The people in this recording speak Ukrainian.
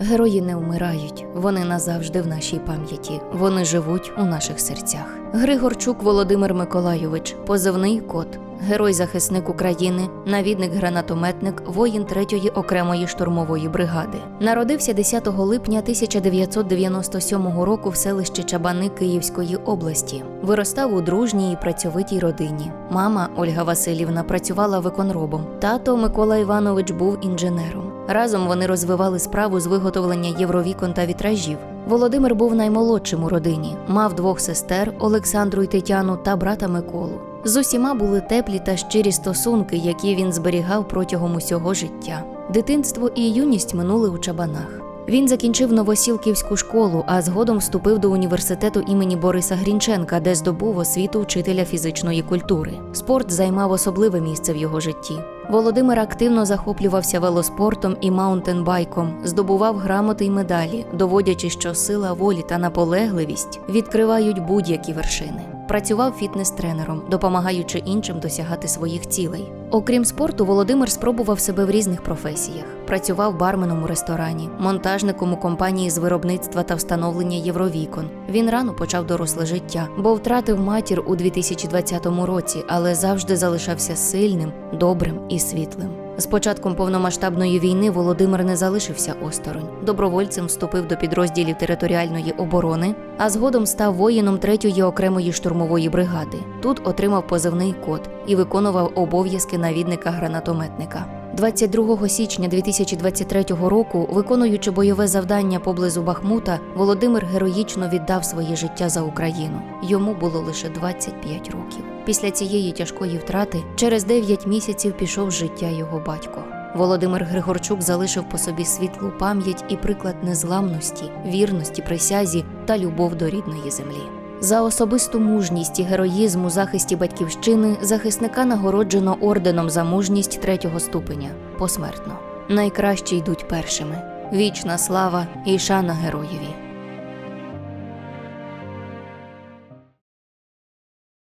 Герої не вмирають, вони назавжди в нашій пам'яті. Вони живуть у наших серцях. Григорчук Володимир Миколайович, позивний кот, герой-захисник України, навідник-гранатометник, воїн 3-ї окремої штурмової бригади. Народився 10 липня 1997 року в селищі Чабани Київської області. Виростав у дружній і працьовитій родині. Мама Ольга Васильівна працювала виконробом. Тато Микола Іванович був інженером. Разом вони розвивали справу з виготовлення євровікон та вітражів. Володимир був наймолодшим у родині, мав двох сестер Олександру і Тетяну та брата Миколу. З усіма були теплі та щирі стосунки, які він зберігав протягом усього життя. Дитинство і юність минули у чабанах. Він закінчив Новосілківську школу, а згодом вступив до університету імені Бориса Грінченка, де здобув освіту вчителя фізичної культури. Спорт займав особливе місце в його житті. Володимир активно захоплювався велоспортом і маунтенбайком, здобував грамоти й медалі, доводячи, що сила волі та наполегливість відкривають будь-які вершини. Працював фітнес-тренером, допомагаючи іншим досягати своїх цілей. Окрім спорту, Володимир спробував себе в різних професіях. Працював барменом у ресторані, монтажником у компанії з виробництва та встановлення євровікон. Він рано почав доросле життя, бо втратив матір у 2020 році, але завжди залишався сильним, добрим і світлим. З початком повномасштабної війни Володимир не залишився осторонь. Добровольцем вступив до підрозділів територіальної оборони, а згодом став воїном 3-ї окремої штурмової бригади. Тут отримав позивний код і виконував обов'язки навідника-гранатометника. 22 січня 2023 року, виконуючи бойове завдання поблизу Бахмута, Володимир героїчно віддав своє життя за Україну. Йому було лише 25 років. Після цієї тяжкої втрати через 9 місяців пішов життя його батько. Володимир Григорчук залишив по собі світлу пам'ять і приклад незламності, вірності, присязі та любов до рідної землі. За особисту мужність і героїзм у захисті батьківщини захисника нагороджено орденом за мужність третього ступеня посмертно. Найкращі йдуть першими. Вічна слава і шана героєві.